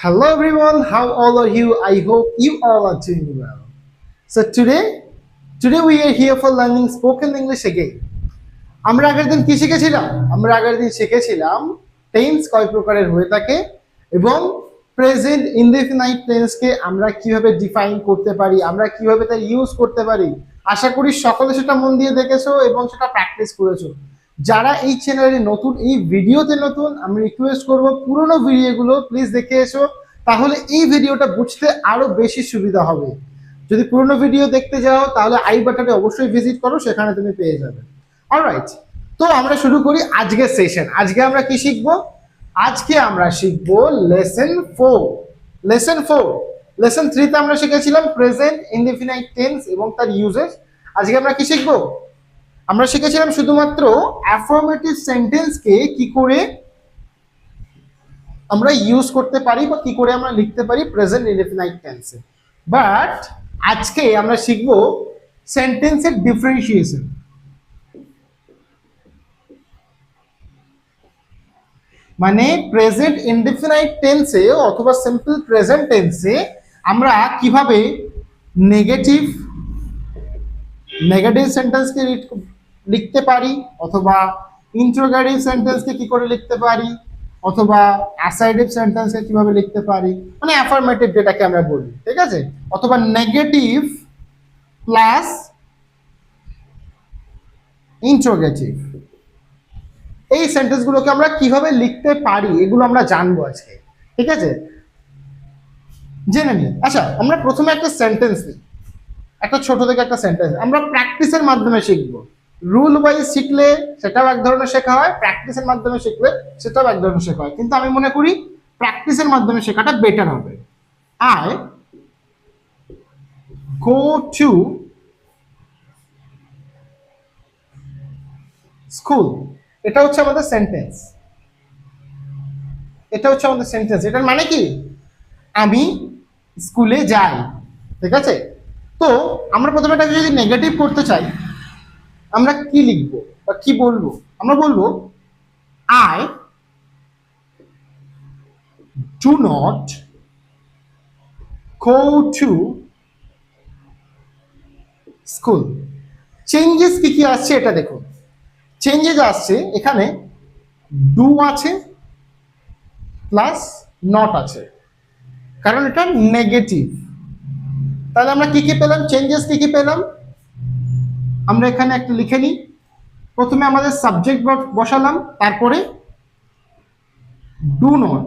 Hello everyone, how all are you? I hope you all are doing well. So today, today we are here for learning spoken English again. আমরা আগের দিন কি শিখেছিলাম আমরা আগের দিন শিখেছিলাম টেন্স কয় প্রকারের হয়ে থাকে এবং প্রেজেন্ট ইনডেফিনাইট টেন্সকে আমরা কীভাবে ডিফাইন করতে পারি আমরা কীভাবে তার ইউজ করতে পারি আশা করি সকলে সেটা মন দিয়ে দেখেছ এবং সেটা প্র্যাকটিস করেছ যারা এই চ্যানেলে নতুন, এই ভিডিওতে নতুন, আমি রিকোয়েস্ট করব পুরোনো ভিডিওগুলো প্লিজ দেখে এসো, তাহলে এই ভিডিওটা বুঝতে আরও বেশি সুবিধা হবে। যদি পুরোনো ভিডিও দেখতে যাও, তাহলে আই বাটনে অবশ্যই ভিজিট করো, সেখানে তুমি পেয়ে যাবে। অলরাইট তো আমরা শুরু করি আজকের সেশন আজকে আমরা কি শিখব? আজকে আমরা শিখব lesson four lesson four lesson থ্রিতে আমরা শিখেছিলাম প্রেজেন্ট ইনডিফিনাইট টেন্স এবং তার ইউজেস আজকে আমরা কি শিখব? আমরা শিখেছিলাম শুধুমাত্র অ্যাফার্মেটিভ সেন্টেন্সকে কি করে আমরা ইউজ করতে পারি বা কি করে আমরা লিখতে পারি প্রেজেন্ট ইনডিফিনাইট টেন্সে বাট আজকে আমরা শিখব সেন্টেন্সের ডিফারেন্সিয়েশন মানে প্রেজেন্ট ইনডিফিনাইট টেন্সে অথবা সিম্পল প্রেজেন্ট টেন্সে আমরা কীভাবে নেগেটিভ নেগেটিভ সেন্টেন্সকে লিখতে পারি, অথবা ইন্ট্রোগেটিভ সেন্টেন্সকে কি করে লিখতে পারি, অথবা অ্যাসাইডিভ সেন্টেন্সকে কীভাবে লিখতে পারি মানে অ্যাফার্মেটিভ যেটাকে আমরা বলি, ঠিক আছে? অথবা নেগেটিভ প্লাস ইন্ট্রোগেটিভ এই সেন্টেন্সগুলোকে আমরা কীভাবে লিখতে পারি, এগুলো আমরা জানব আজকে, ঠিক আছে? জেনে নিই আচ্ছা আমরা প্রথমে একটা সেন্টেন্স নিই। একটা ছোট থেকে একটা সেন্টেন্স আমরা প্র্যাকটিসের মাধ্যমে শিখব। রুল ওয়াইজ শিখলে সেটাও এক ধরনের শেখা হয় প্র্যাকটিসের মাধ্যমে শিখলে সেটাও এক ধরনের শেখা হয়। কিন্তু আমি মনে করি প্র্যাকটিসের মাধ্যমে শেখাটা বেটার হবে। আই গো টু স্কুল এটা হচ্ছে আমাদের সেন্টেন্স এটা হচ্ছে আমাদের সেন্টেন্স এটার মানে কি? আমি স্কুলে যাই। ঠিক আছে? তো আমরা প্রথমে এটাকে যদি নেগেটিভ করতে চাই আমরা কি লিখব বা কি বলব? আমরা বলব I do not go to school changes কি কি আসছে এটা দেখুন। চেঞ্জেস আসছে এখানে ডু আছে প্লাস নট আছে। কারণ এটা নেগেটিভ তাহলে আমরা কি কি পেলাম? চেঞ্জেস কি কি পেলাম? আমরা এখানে একটা লিখে নিই। প্রথমে আমাদের সাবজেক্ট বসালাম, তারপরে ডু নট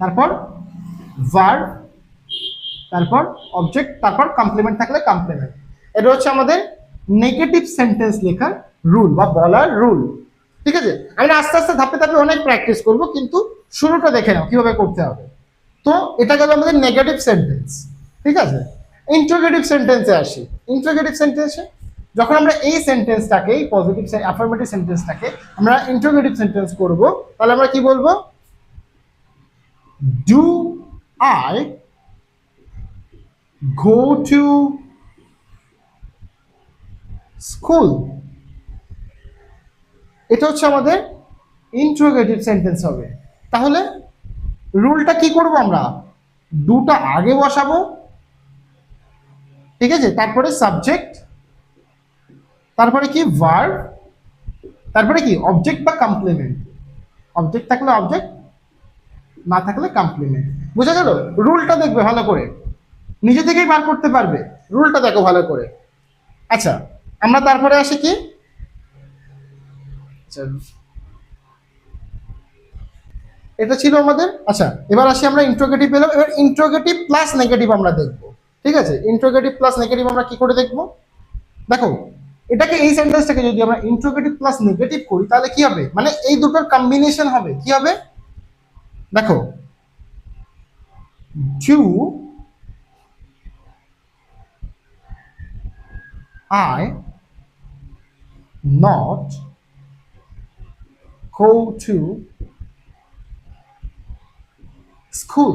তারপর ভার তারপর অবজেক্ট তারপর কমপ্লিমেন্ট থাকলে কমপ্লিমেন্ট এটা হচ্ছে আমাদের নেগেটিভ সেন্টেন্স লেখার রুল বা বলার রুল ঠিক আছে? আমি আস্তে আস্তে ধাপে ধাপে অনেক প্র্যাকটিস করব, কিন্তু শুরুটা দেখে নাও কীভাবে করতে হবে। তো এটা গেল আমাদের নেগেটিভ সেন্টেন্স ঠিক আছে? ইন্ট্রোগেটিভ সেন্টেন্সে আসি। ইন্ট্রোগেটিভ সেন্টেন্সে যখন আমরা এই সেন্টেন্সটাকে এই পজিটিভ অ্যাফার্মেটিভ সেন্টেন্সটাকে আমরা ইন্ট্রোগেটিভ সেন্টেন্স করব, তাহলে আমরা কি বলব? Do I go to school এটা হচ্ছে আমাদের ইন্ট্রোগেটিভ সেন্টেন্স হবে। তাহলে রুলটা কি করব আমরা? দুটা আগে বসাবো ঠিক আছে? তারপরে সাবজেক্ট তারপরে কি? ভার্ব তারপরে কি? অবজেক্ট বা কমপ্লিমেন্ট অবজেক্ট থাকলে অবজেক্ট না থাকলে কমপ্লিমেন্ট বুঝা গেল? রুলটা দেখবে ভালো করে। নিজে থেকেই বার করতে পারবে। রুলটা দেখো ভালো করে। আচ্ছা আমরা তারপরে আসি কি? এটা ছিল আমাদের। আচ্ছা এবার আসি আমরা ইন্ট্রোগেটিভ পেলাম এবার ইন্ট্রোগেটিভ প্লাস নেগেটিভ আমরা দেখব। ঠিক আছে? ইন্ট্রোগেটিভ প্লাস নেগেটিভ আমরা কি করে দেখব? দেখো, এটাকে এই সেন্টেন্সটাকে যদি আমরা ইন্ট্রোগেটিভ প্লাস নেগেটিভ করি, তাহলে কি হবে? মানে এই দুটোর কম্বিনেশন হবে। কি হবে? দেখো do I not go to school?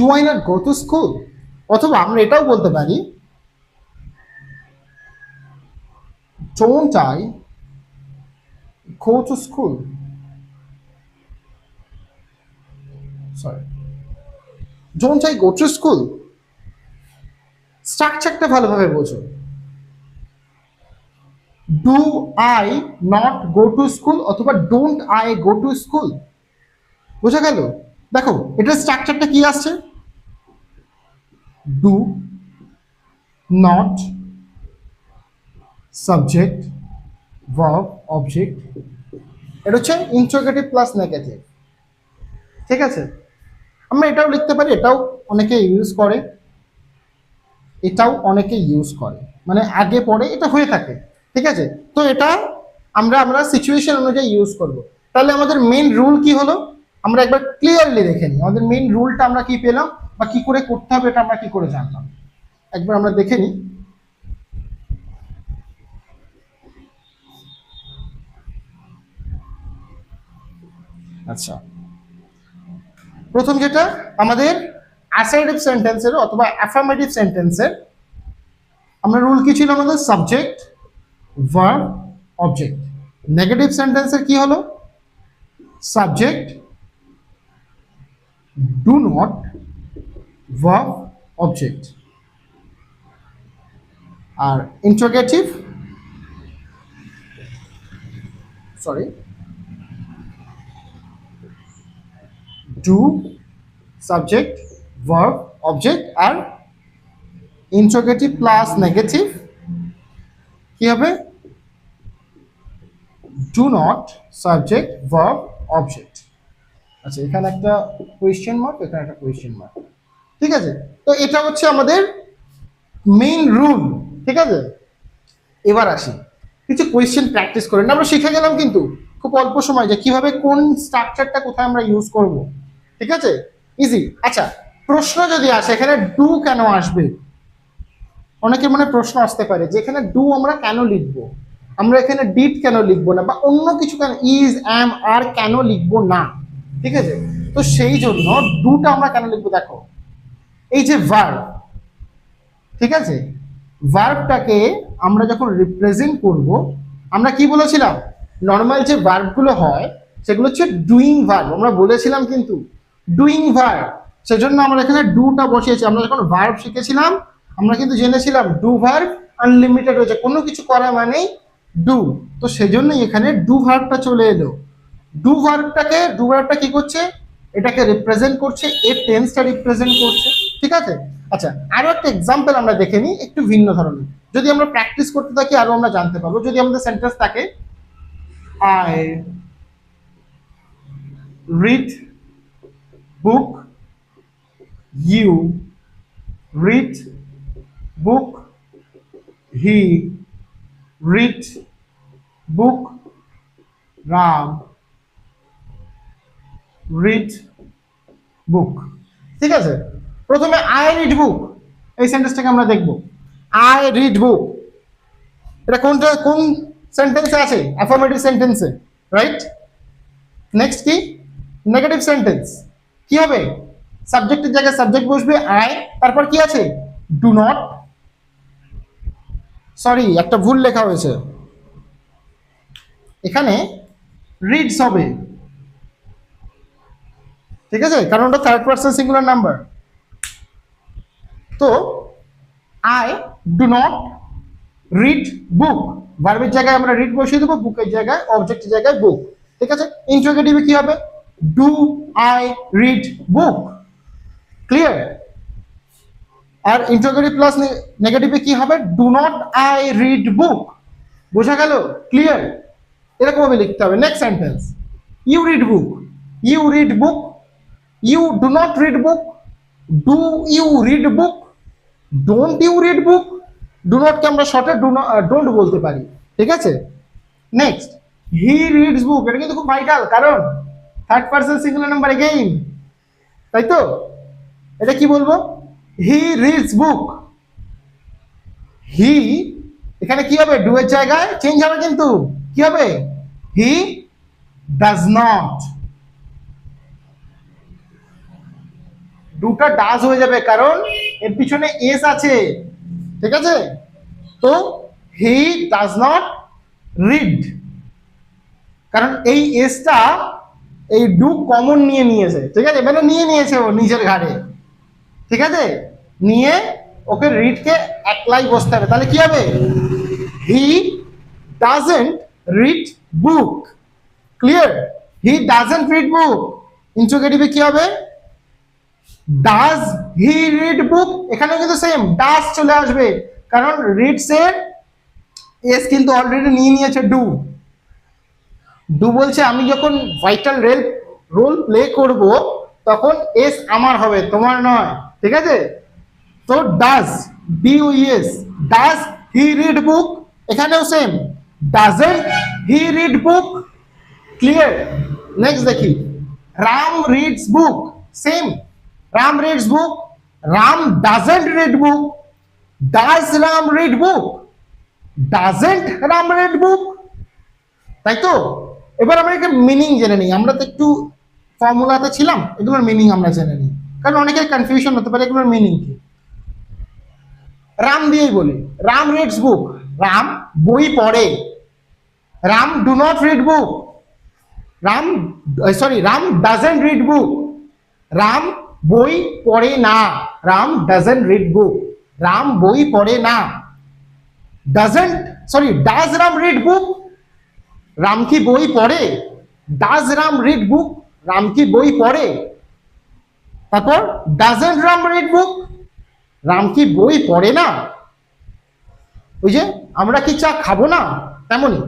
Do I not go to school? অথবা আমরা এটাও বলতে পারি, don't I go to school? Sorry. Don't I go স্ট্রাকচারটা ভালোভাবে বোঝো। Do I not go to school অথবা don't I go to school বোঝা গেল? দেখো, এটার স্ট্রাকচারটা কি আসছে? Do not subject verb object এটা হচ্ছে ইন্ট্রোগেটিভ প্লাস নেগেটিভ ঠিক আছে? আমরা এটাও লিখতে পারি, এটাও অনেকে ইউজ করে, এটাও অনেকে ইউজ করে। মানে আগে, পরে এটা হয়ে থাকে। ঠিক আছে? তো এটা আমরা আমরা সিচুয়েশন অনুযায়ী ইউজ করব। তাহলে আমাদের মেইন রুল কি হলো? আমরা একবার ক্লিয়ারলি দেখে নিই। আমাদের মেইন রুলটা আমরা কি পেলাম? বা কি করে করতে হবে এটা আমরা কি করে জানলাম? একবার আমরা দেখে নিই। আচ্ছা। প্রথম যেটা, আমাদের অ্যাসাইটিভ সেন্টেন্সের অথবা অ্যাফার্মেটিভ সেন্টেন্সের আমরা রুল কি ছিল আমাদের? সাবজেক্ট ভার্ব অবজেক্ট নেগেটিভ সেন্টেন্সের কি হলো? Subject do not verb object R interrogative sorry do subject verb object R interrogative plus negative কি হবে? Do not subject verb object আচ্ছা এখানে একটা কোয়েশ্চেন মার্ক এখানে একটা কোয়েশ্চেন মার্ক ঠিক আছে? তো এটা হচ্ছে আমাদের মেইন রুল ঠিক আছে? এবার আসি। কিছু কোয়েশ্চেন প্র্যাকটিস করেন। আমরা শিখে গেলাম কিন্তু খুব অল্প সময় যে কীভাবে কোন স্ট্রাকচারটা কোথায় আমরা ইউজ করব। ঠিক আছে? ইজি আচ্ছা প্রশ্ন যদি আসে, এখানে ডু কেন আসবে? অনেকের মনে প্রশ্ন আসতে পারে যে এখানে ডু আমরা কেন লিখব? আমরা এখানে ডিড কেন লিখব না? বা অন্য কিছু কেন ইজ অ্যাম আর কেন লিখব না? ঠিক আছে? তো সেই জন্য ডুটা আমরা কেন লিখব? দেখো এই যে ভার্ব ঠিক আছে? ভার্বটাকে আমরা যখন রিপ্রেজেন্ট করব, আমরা কি বলেছিলাম? নর্মাল যে ভার্বগুলো হয়, সেগুলো হচ্ছে ডুইং ভার্ব আমরা বলেছিলাম কিন্তু ডুইং ভার্ব সেজন্য আমরা এখানে ডুটা বসিয়েছি। আমরা যখন ভার্ব শিখেছিলাম, আমরা কিন্তু জেনেছিলাম ডু ভার্ব আনলিমিটেড হয়েছে কোনো কিছু করা মানেই ডু তো সেজন্যই এখানে ডু ভার্বটা চলে এলো। ডু ভার্বটাকে ডু ভার্বটা কি করছে? এটাকে রিপ্রেজেন্ট করছে, এর টেন্সটা রিপ্রেজেন্ট করছে। ঠিক আছে? আচ্ছা আরও একটা এক্সাম্পল আমরা দেখে নিই, একটু ভিন্ন ধরনের। যদি আমরা প্র্যাকটিস করতে থাকি, আরও আমরা জানতে পারব। যদি আমাদের সেন্টেন্স থাকে I read book you read book he read book Ram read book ঠিক আছে? প্রথমে আই রিড বুক এই সেন্টেন্সটাকে আমরা দেখব। আই রিড বুক এটা কোনটা, কোন সেন্টেন্সে আছে? অ্যাফার্মেটিভ সেন্টেন্সে রাইট নেক্সট কি? নেগেটিভ সেন্টেন্স কি হবে? সাবজেক্টের জায়গায় সাবজেক্ট বসবে আই তারপর কি আছে? ডু নট সরি একটা ভুল লেখা হয়েছে। এখানে রিডস হবে। ঠিক আছে? কারণ ওটা থার্ড পার্সন সিঙ্গুলার নাম্বার তো I do not read book ভার্বের জায়গায় আমরা রিড বসিয়ে দেবো বুকের জায়গায় অবজেক্টের জায়গায় বুক ঠিক আছে? ইন্ট্রোগেটিভে কি হবে? Do I read book clear R interrogative plus নেগেটিভে কি হবে? Do not I read book বোঝা গেল? ক্লিয়ার এরকম ভাবে লিখতে হবে। Next sentence you read book you read book you do not read book do you read book don't you read book do নটকে আমরা শর্টে ডু ডোন্ট বলতে পারি। ঠিক আছে? নেক্সট হি রিডস বুক এটা কিন্তু খুব ভাইটাল কারণ third person singular number again তাই তো? এটা কি বলব? হি রিডস বুক হি এখানে কি হবে? ডু এর জায়গায় চেঞ্জ হবে কিন্তু। কি হবে? হি ডাজ নট দুটা ডাজ হয়ে যাবে, কারণ এর পিছনে এস আছে। ঠিক আছে? তো হি ডাজ নট রিড কারণ এই এসটা এই ডু কমন নিয়ে নিয়েছে। ঠিক আছে? মানে নিয়ে নিয়েছে ও নিজের ঘাড়ে। ঠিক আছে? নিয়ে ওকে রিডকে একলাই বসতে হবে। তাহলে কি হবে? He doesn't read book clear he doesn't read book ইন্ট্রোগেটিভে কি হবে? ডাজ হি রিড বুক এখানে কিন্তু সেম ডাজ চলে আসবে। কারণ রিডস এর এস কিন্তু অলরেডি নিয়ে নিয়েছে ডু ডু বলছে, আমি যখন ভাইটাল রেল রোল প্লে করব, তখন এস আমার হবে, তোমার নয়। ঠিক আছে? তো ডাজ ডি ইউএস ডাজ হি রিড বুক এখানেও same doesn't he read book clear next দেখি। Ram reads book same Ram reads book Ram doesn't read book does Ram read book doesn't Ram read book তাই তো? এবার আমরা একটা meaning জেনে নিই। আমরা তো একটু ফর্মুলাতে ছিলাম, এগুলোর মিনিং আমরা জেনে নিই। কারণ অনেকের কনফিউশন হতে পারে এগুলোর মিনিং কি। রাম দিয়েই বলি। রাম রিডস বুক রাম বই পড়ে। Ram do not read book Ram sorry Ram doesn't read book Ram বই পড়ে না। Ram doesn't read book Ram বই পড়ে না। Doesn't sorry does Ram read book Ram কি বই পড়ে? Does Ram read book Ram কি বই পড়ে? তারপর doesn't Ram read book Ram কি বই পড়ে না? ওই যে, আমরা কি চা খাব না? তেমনই।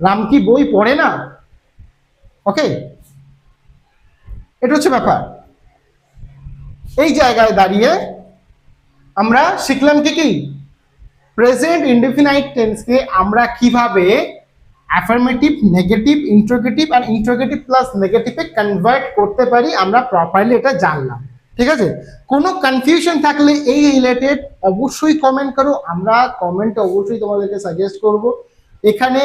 রাম কি বই পড়ে না? ওকে এটা হচ্ছে ব্যাপার। এই জায়গায় দাঁড়িয়ে আমরা শিখলাম কি কি? প্রেজেন্ট ইনডিফিনাইট টেন্সকে আমরা কীভাবে অ্যাফার্মেটিভ নেগেটিভ ইন্ট্রোগেটিভ আর ইন্ট্রোগেটিভ প্লাস নেগেটিভে কনভার্ট করতে পারি আমরা প্রপারলি এটা জানলাম। ঠিক আছে? কোনো কনফিউশন থাকলে এই রিলেটেড অবশ্যই কমেন্ট করো, আমরা কমেন্টে অবশ্যই তোমাদেরকে সাজেস্ট করব। এখানে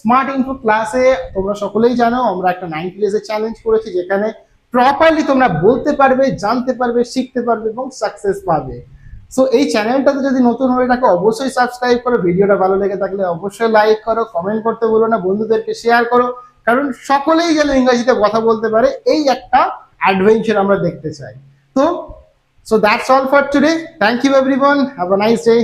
স্মার্ট ইনফো ক্লাসে তোমরা সকলেই জানো, আমরা একটা নাইনটি ডেজের চ্যালেঞ্জ করেছি যেখানে প্রপারলি তোমরা বলতে পারবে, জানতে পারবে, শিখতে পারবে এবং সাকসেস পাবে। সো এই চ্যানেলটাতে যদি নতুন হয়ে থাকে, অবশ্যই সাবস্ক্রাইব করো, ভিডিওটা ভালো লেগে থাকলে অবশ্যই লাইক করো কমেন্ট করতে বলো না, বন্ধুদেরকে শেয়ার করো, কারণ সকলেই যেন ইংরেজিতে কথা বলতে পারে, এই একটা অ্যাডভেঞ্চার আমরা দেখতে চাই। তো so that's all for today thank you everyone have a nice day